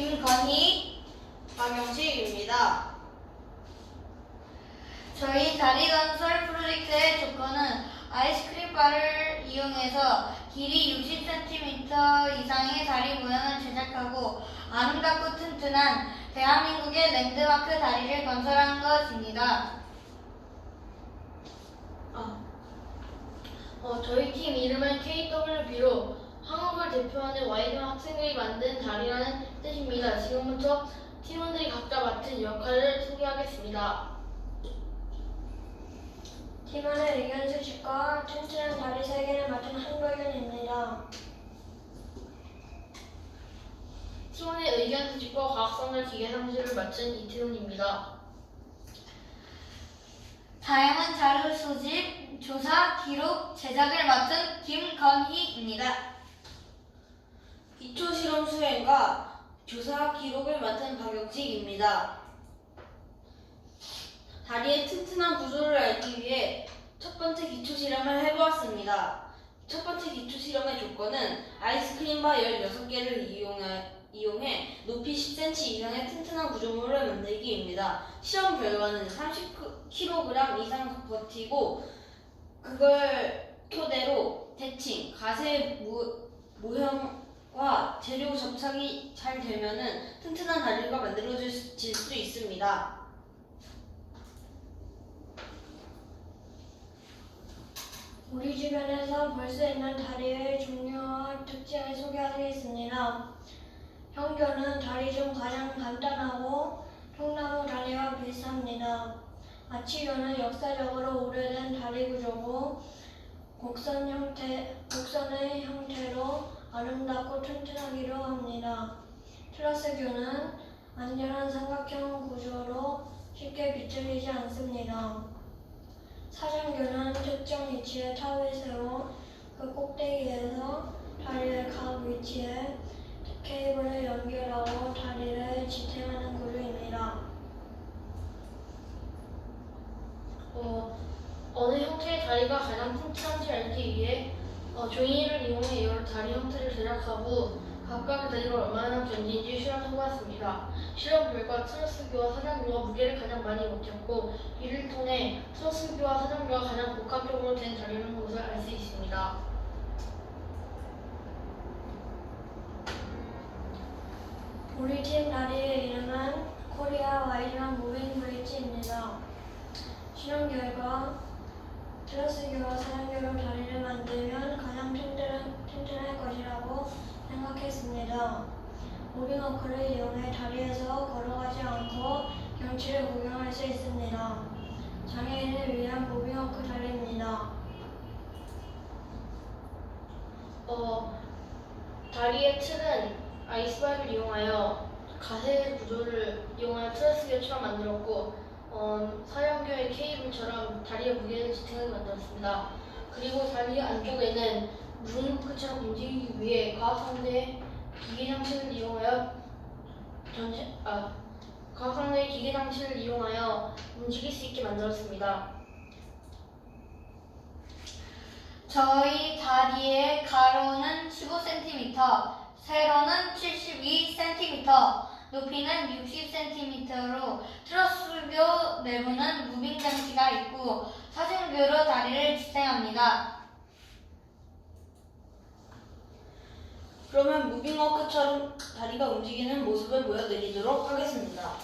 김건희, 박영식입니다. 저희 다리 건설 프로젝트의 조건은 아이스크림 바를 이용해서 길이 60cm 이상의 다리 모양을 제작하고 아름답고 튼튼한 대한민국의 랜드마크 다리를 건설한 것입니다. 아, 어, 저희 팀 이름은 KWB로 한국을 대표하는 와이드 학생들이 만든 다리라는 뜻입니다. 지금부터 팀원들이 각자 맡은 역할을 소개하겠습니다. 팀원의 의견 수집과 튼튼한 다리 설계를 맡은 한도현입니다. 팀원의 의견 수집과 과학성을 기계 상실을 맡은 이태훈입니다. 다양한 자료 수집, 조사, 기록, 제작을 맡은 김건희입니다. 수행과 조사 기록을 맡은 박영식입니다. 다리의 튼튼한 구조를 알기 위해 첫 번째 기초 실험을 해보았습니다. 첫 번째 기초 실험의 조건은 아이스크림 바 16개를 이용해, 이용해 높이 10cm 이상의 튼튼한 구조물을 만들기입니다. 실험 결과는 30kg 이상 버티고 그걸 토대로 대칭, 가세 모, 모형 과 재료 접착이 잘 되면은 튼튼한 다리가 만들어질 수 있습니다. 우리 주변에서 볼 수 있는 다리의 종류와 특징을 소개하겠습니다. 형교는 다리 중 가장 간단하고 통나무 다리와 비슷합니다. 아치교는 역사적으로 오래된 다리 구조고 곡선 형태, 곡선의 아름답고 튼튼하기로 합니다. 트러스교는 안전한 삼각형 구조로 쉽게 비틀리지 않습니다. 사장교는 특정 위치에 탑을 세워 그 꼭대기에서 다리를 각 위치에 케이블을 연결하고 다리를 지탱하는 구조입니다. 어, 어느 형태의 다리가 가장 튼튼한지 알기 위해 어, 종이를 이용해 여러 다리 형태를 제작하고 각각의 다리가 얼마나 견디는지 실험해 보았습니다. 실험 결과 트러스교와 사장교가 무게를 가장 많이 버텼고 이를 통해 트러스교와 사장교가 가장 복합적으로 된 다리라는 것을 알 수 있습니다. 팀 다리의 이름은 코리아 와이드만 무빙 브릿지입니다. 실험 결과 트러스교와 사장교로 다리를 만들면 가장 튼튼한, 튼튼할 것이라고 생각했습니다. 무빙 워크를 이용해 다리에서 걸어가지 않고 경치를 구경할 수 있습니다. 장애인을 위한 무빙워크 다리입니다. 어, 다리의 틀은 아이스바이를 이용하여 가세 구조를 이용하여 트러스교처럼 만들었고 어, 사형교의 케이블처럼 다리의 무게를 지탱하게 만들었습니다. 그리고 다리 안쪽에는 무릎 끝처럼 움직이기 위해 과학 상대 기계 장치를 이용하여 전체 아 과학상대 기계 장치를 이용하여 움직일 수 있게 만들었습니다. 저희 다리의 가로는 15cm, 세로는 72cm, 높이는 60cm로 트러스교 내부는 무빙 장치가 있고 사진교로 다리를 지탱합니다. 그러면 무빙워크처럼 다리가 움직이는 모습을 보여드리도록 하겠습니다.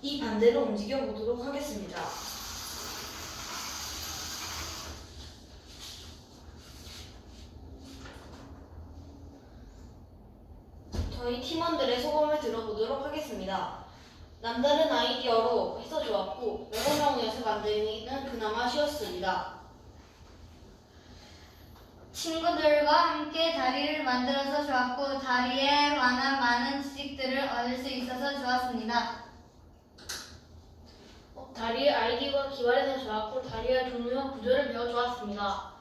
이 반대로 움직여 보도록 하겠습니다. 저희 팀원들의 소감을 들어보도록 하겠습니다. 남다른 아이디어로 해서 좋았고 여러 명이서 만들기는 그나마 쉬웠습니다. 친구들과 함께 다리를 만들어서 좋았고 다리에 관한 많은 지식들을 얻을 수 있어서 좋았습니다. 어, 다리의 아이디어가 기발해서 좋았고 다리의 종류와 구조를 배워 좋았습니다.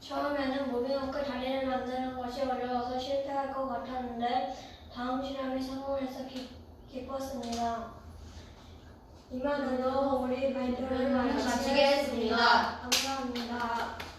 처음에는 무빙워크 다리를 만드는 것이 어려워서 실패할 것 같았는데 다음 실험이 성공해서 기, 기뻤습니다. 이만으로 우리 발표를 마치겠습니다. 감사합니다.